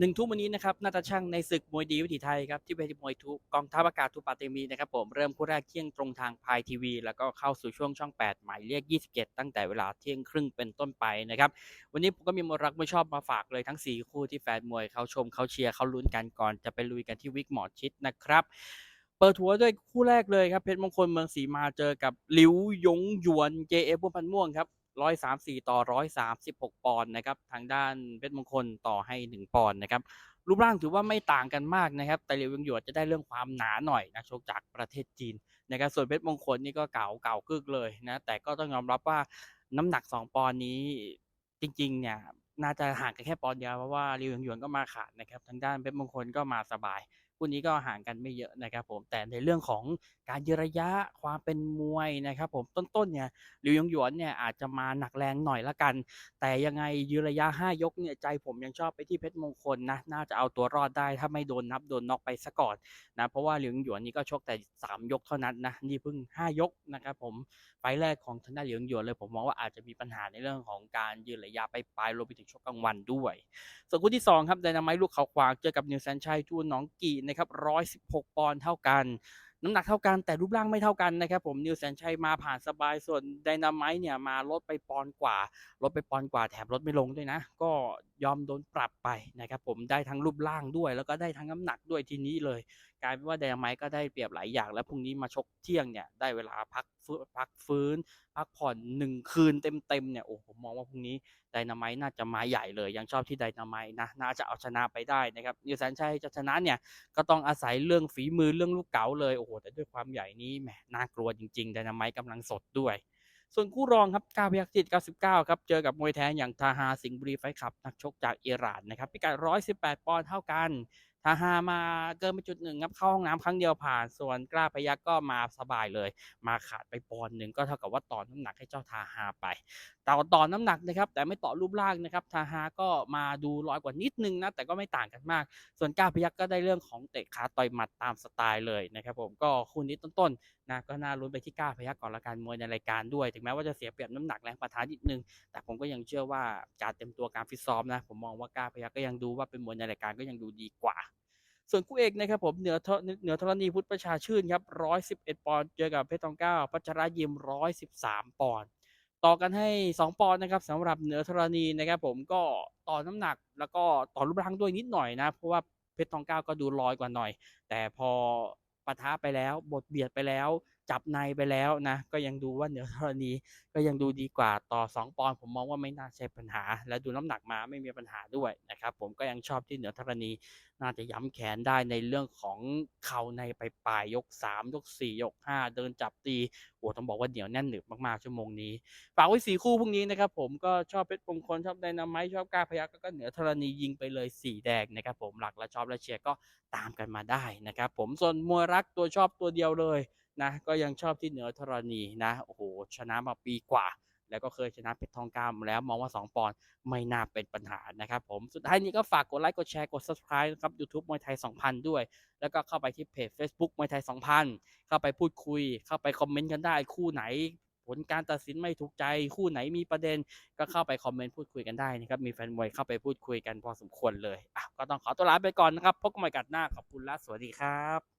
หนึ่งทุ่มวันนี้นะครับนาตาช่างในศึกมวยดีวิถีไทยครับที่เวทีมวยทุกกองทัพอากาศทุปาเตมีนะครับผมเริ่มคู่แรกเที่ยงตรงทางพายทีวี แล้วก็เข้าสู่ช่วงช่อง 8 หมายเลข27 ตั้งแต่เวลาเที่ยงครึ่งเป็นต้นไปนะครับวันนี้ผมก็มีมวยรักไม่ชอบมาฝากเลยทั้ง 4 คู่ที่แฟนมวยเขาชมเขาเชียร์เขาลุ้นกันก่อนจะไปลุยกันที่วิกหมอชิดนะครับเปิดหัวร์ด้วยคู่แรกเลยครับเพชรมงคลเมืองศรีมาเจอกับลิวยงหยวน JF บัวพันม่วงครับ 134ต่อ136ปอนด์นะครับ ทางด้านเพชรมงคลต่อให้1ปอนด์นะครับ รูปร่างถือว่าไม่ต่างกันมากนะครับ แต่หลิวหยงหยวนจะได้เรื่องความหนาหน่อยนะชกจากประเทศจีนนะครับ ส่วนเพชรมงคลนี่ก็เก่าเก่ากึกเลยนะ แต่ก็ต้องยอมรับว่าน้ำหนัก2ปอนด์นี้จริงๆเนี่ยน่าจะห่างกันแค่ปอนด์เดียวเพราะว่าหลิวหยงหยวนก็มาขาดนะครับ ทางด้านเพชรมงคลก็มาสบาย คู่นี้ก็ห่างกันไม่เยอะนะครับผมแต่ในเรื่องของการยืนระยะความเป็นมวยนะครับผมต้นๆเนี่ยหลิวหยงหยวนเนี่ยอาจจะมาหนักแรงหน่อยละกัน แต่ยังไงยืนระยะ 5 ยกเนี่ยใจผมยังชอบไปที่เพชรมงคลนะน่าจะเอาตัวรอดได้ถ้าไม่โดนนับโดนน็อกไปซะก่อนนะเพราะว่าหลิวหยงหยวนนี่ก็ชกแต่ 3 ยกเท่านั้นนะนี่เพิ่ง 5 ยกนะครับผมไฟแรกของทางด้านหลิวหยงหยวนเลยผมมองว่าอาจจะมีปัญหาในเรื่องของการยืนระยะไปปลายรวมไปถึงชกกลางวันด้วย ส่วนคู่ที่2ครับไดนาไมต์ลูกเขาขวางเจอกับนิวแซนชัยจูนหนองกีนะครับ116 ปอนด์เท่ากัน น้ำหนักเท่ากันแต่รูปร่างไม่เท่ากันนะครับผมนิวแสนชัยมาผ่านสบายส่วนไดนามต์เนี่ยมาลดไปปอนกว่าลดไปปอนกว่าแถมลดไม่ลงด้วยนะ ก็ยอมโดนปรับไปนะครับผมได้ทั้งรูปร่างด้วย แล้วก็ได้ทั้งน้ำหนักด้วยทีนี้เลย กลายเป็นว่าไดนามต์ก็ได้เปรียบหลายอย่าง แล้วพรุ่งนี้มาชกเที่ยงเนี่ยได้เวลาพักฟื้นพักฟื้น พักผ่อนหนึ่งคืนเต็มๆเนี่ยโอ้ผมมองว่าพรุ่งนี้ไดนามต์น่าจะมาใหญ่เลย ยังชอบที่ไดนามต์นะน่าจะเอาชนะไปได้นะครับนิวแสนชัยจะชนะเนี่ยก็ต้องอาศัยเรื่องฝีมือเรื่องลูกเก๋าเลยโอ้โหแต่ด้วยความใหญ่นี้แหมน่ากลัวจริงๆ แต่นาไมต์กำลังสดด้วย ส่วนคู่รองครับกาพยักจิต99 ครับ เจอกับมวยแท้อย่างทาฮาสิงบุรีไฟขับ นักชกจากอิหร่านนะครับพิกัด 118 ปอนด์เท่ากัน ทาฮามาเกินไปจุดหนึ่งครับเข้าห้องน้ำครั้งเดียวผ่าน ส่วนกล้าพยักก็มาสบายเลย มาขาดไปปอนหนึ่งก็เท่ากับว่าต่อน้ำหนักให้เจ้าทาฮาไปต่อต่อน้ำหนักนะครับ แต่ไม่ต่อรูปร่างนะครับทาฮาก็มาดูร้อยกว่านิดนึงนะแต่ก็ไม่ต่างกันมาก ส่วนกล้าพยักก็ได้เรื่องของเตะขาต่อยหมัดตามสไตล์เลยนะครับผมก็คู่นี้ต้นๆนะก็น่าลุ้นไปที่ก้าพยักก่อนละกันมวยในรายการด้วย ถึงแม้ว่าจะเสียเปรียบน้ำหนักแรงประทานนิดนึง แต่ผมก็ยังเชื่อว่าการเต็มตัวการฟิตซ้อมนะ ผมมองว่าก้าพยักก็ยังดูว่าเป็นมวยในรายการก็ยังดูดีกว่า ส่วนคู่เอกนะครับผมเหนือเทเหนือธรณีพุทธประชาชื่นครับ111ปอนด์เจอกับเพชรทองเก้าพัชรยิม113ปอนด์ต่อกันให้ 2 ปอนด์นะครับสำหรับเหนือธรณีนะครับผมก็ต่อน้ำหนักแล้วก็ต่อรูปร่างด้วยนิดหน่อยนะ เพราะว่าเพชรทองเก้าก็ดูลอยกว่าหน่อย แต่พอ ปะทะไปแล้ว บทเบียดไปแล้ว จับในไปแล้วนะ ก็ยังดูว่าเหนือธรณีก็ยังดูดีกว่าต่อ 2 ปอนด์ผมมองว่าไม่น่าใช่ปัญหา และดูน้ำหนักมาไม่มีปัญหาด้วยนะครับ ผมก็ยังชอบที่เหนือธรณีน่าจะย้ำแขนได้ในเรื่องของเข่าในไปปลายยก 3 ยก 4 ยก 5 เดินจับตีโอ้ต้องบอกว่าเหนียวแน่นหนึบมากๆชั่วโมงนี้ฝากไว้สีคู่พรุ่งนี้นะครับผมก็ชอบเพชรมงคลชอบไดนาไมต์ชอบกาพยักก็เหนือธรณียิงไปเลยสีแดงนะครับผมหลักและชอบและเชียร์ก็ตามกันมาได้นะครับผมส่วนมวยรักตัวชอบตัวเดียวเลย นะก็ยังชอบที่เหนือธรณีนะโอ้โหชนะมาปีกว่า แล้วก็เคยชนะเพชรทองคำมแล้วมองว่า 2 ปอนด์ไม่น่าเป็นปัญหานะครับผมสุดท้ายนี้ก็ฝากกดไลค์กดแชร์กด subscribe นะครับ YouTube มวยไทย 2000 ด้วย แล้วก็เข้าไปที่เพจ Facebook มวยไทย 2000 เข้าไปพูดคุย เข้าไปคอมเมนต์กันได้คู่ไหนผลการตัดสินไม่ถูกใจคู่ไหนมีประเด็นก็เข้าไปคอมเมนต์พูดคุยกันได้นะครับ มีแฟนมวยเข้าไปพูดคุยกันพอสมควรเลยอะก็ต้องขอตัวลาไปก่อนนะครับพบกันใหม่กัดหน้าขอบคุณและสวัสดีครับ